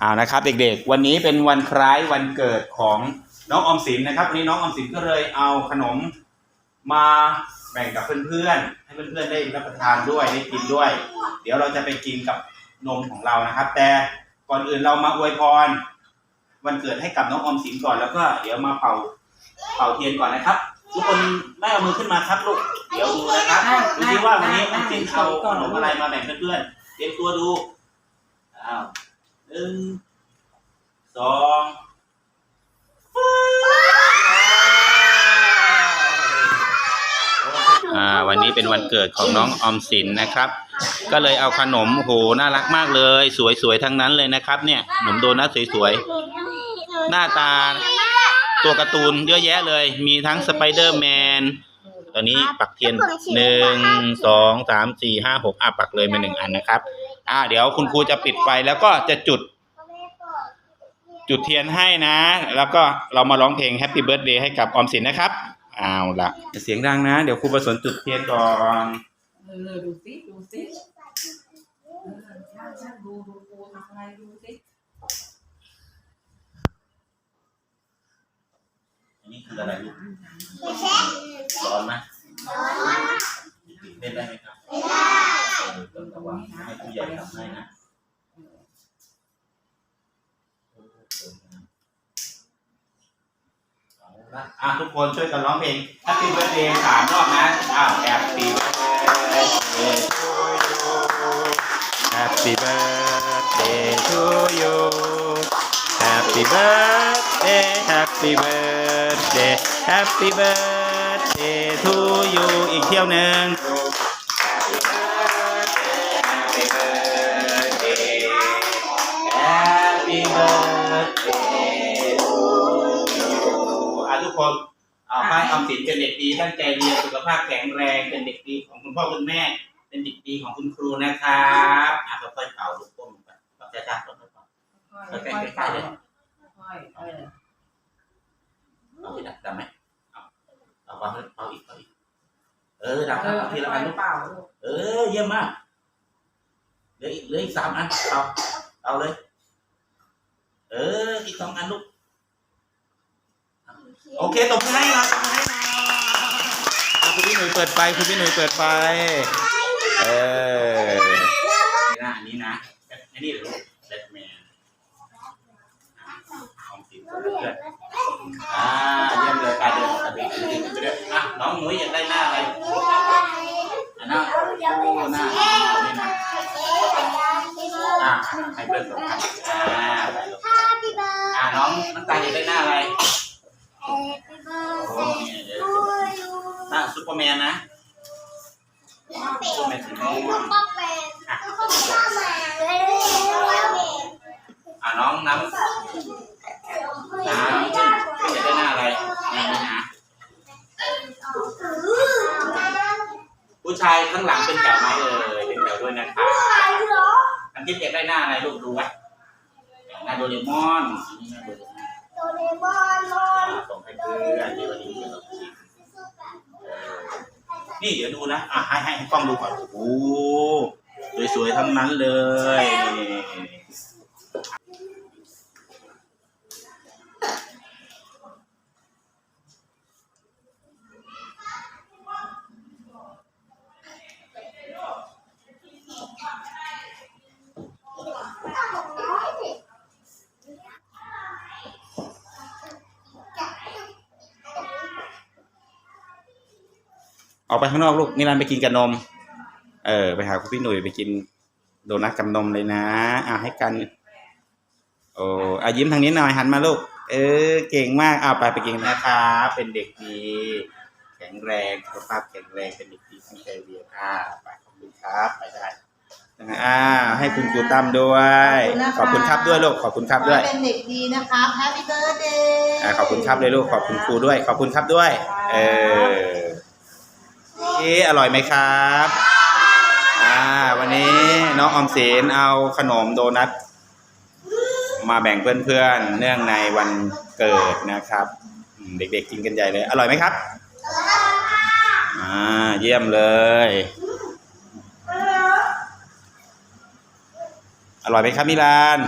เอานะครับเด็กๆ วันนี้เป็นวันคล้ายวันเกิดของน้องออมสินนะครับวันนี้น้องออมสินก็เลยเอาขนมมาแบ่งกับเพื่อนๆ ให้เพื่อนๆได้รับประทานด้วยได้กินด้วย เดี๋ยวเราจะไปกินกับนมของเรานะครับ แต่ก่อนอื่นเรามาอวยพร วันเกิดให้กับน้องออมสินก่อนแล้วก็เดี๋ยวมาเป่าเป่าเทียนก่อนนะครับ ทุกคนได้เอามือขึ้นมาครับลูกเดี๋ยวดูนะครับดูที่ว่าวันนี้ออมสินเอาขนมอะไรมาแบ่งเพื่อนๆเตรียมตัวดูอ้าว หนึ่งสองอ่าวันนี้เป็นวันเกิดของน้องออมสินนะครับ ก็เลยเอาขนมโหน่ารักมากเลย สวยๆทั้งนั้นเลยนะครับ เนี่ยขนมโดนัทสวยๆ หน้าตาตัวการ์ตูนเยอะแยะเลย มีทั้งสไปเดอร์แมนตอนนี้ปักเทียนหนึ่งสองสามสี่ห้าหกอะปักเลยมาหนึ่งอันนะครับ อ่า เดี๋ยวคุณครูจะปิดไฟแล้วก็จะจุด จุดเทียนให้นะ แล้วก็เรามาร้องเพลง Happy Birthday ให้กับออมสินนะครับเอาละเสียงดังนะ เดี๋ยวครูประสนจุดเทียนก่อนเออดูสิดูสิเออช่างช่างดูดูดูทำอะไรดูสิอันนี้คืออะไรลูกร้อนไหมตื่นเต้นได้ไหมครับไม่ได้ แต่ว่าให้ผู้ใหญ่ทำให้นะอะทุกคนช่วยกันร้องเพลงถ้าตีเบอร์เดย์สามรอบนะ อ้าวแอบตีเบอร์เดย์ Happy birthday to you Happy birthday Happy birthday Happy birthday to you อีกเที่ยวหนึ่ง คนเอาให้ออมสินเป็นเด็กดีตั้งใจเรียนสุขภาพแข็งแรงเป็นเด็กดีของคุณพ่อคุณแม่ เป็นเด็กดีของคุณครูนะครับอะค่อยๆเป่าลูกก้มลงไปเป่าช้าๆค่อยๆเป่าค่อยๆค่อยๆเป่าค่อยๆเออเอาอีกดับไหมเอาเอาเป่าเป่าอีกเป่าอีกเออดับเอแล้วอเอาทีละค่อัอนยลูกๆเป่าลูกเออเยี่ยมมากเหลืออีกเหลืออีกสามอันเอาเอาเลย เอออีกสองอันลูก โอเคตบมือให้เราตบมือให้เราอะคุณพี่หนุ่ยเปิดไฟคุณพี่หนุ่ยเปิดไฟเออนะอันนี้นะอันนี้เหรอลูกแบทแมนของสีเพื่อนๆอ่าเยี่ยมเลยการเดินการเดินเดินไปเรื่อยอะน้องหนุ่ยอยากได้หน้าอะไรอันหน้าโอ้หน้าเอานี่นะอะให้เพื่อนสองอันอ่าไปลูกอะน้องน้ำตาลอยากได้หน้าอะไร เปอร์แมนนะซุปเปอร์แมนสีม่วงอะน้องน้ำน้ำขึ้นขึ้นอยากได้หน้าอะไรนี่นะผู้ชายข้างหลังเป็นแถวไหมเอ่ยเป็นแถวด้วยนะครับอันที่อยากได้หน้าอะไรลูกดูไว้หน้าโดเรมอนอันนี้หน้าโดเรมอนอะส่งให้เพื่อนเดี๋ยววันนี้ นี่เดี๋ยวดูนะ อะให้ให้ให้กล้องดูก่อน โอ้สวยๆทั้งนั้นเลยนี่ ออกไปข้างนอกลูกนิรันดร์ไปกินกับนม เออ ไปหาคุณพี่หนุ่ยไปกินโดนัทกับนมเลยนะอ่าให้กัน โอ้อายิ้มทางนี้หน่อยหันมาลูก เออ เก่งมากเอาไปไปกินนะครับเป็นเด็กดี แข็งแรงสุขภาพแข็งแรงเป็นเด็กดีตั้งใจเรียนอ่าไปขอบคุณครับไปได้นะอ่าให้คุณครูตั้มด้วย ขอบคุณครับด้วยลูกขอบคุณครับด้วย เป็นเด็กดีนะครับ Happy Birthday อ่าขอบคุณครับเลยลูกขอบคุณครูด้วย ขอบคุณครับด้วย เออ เอ๊อร่อยไหมครับอ่าวันนี้น้องออมสินเอาขนมโดนัทมาแบ่งเพื่อนๆเนื่องในวันเกิดนะครับเด็กๆกินกันใหญ่เลย อร่อยไหมครับอ่าเยี่ยมเลย อร่อยไหมครับมิลาน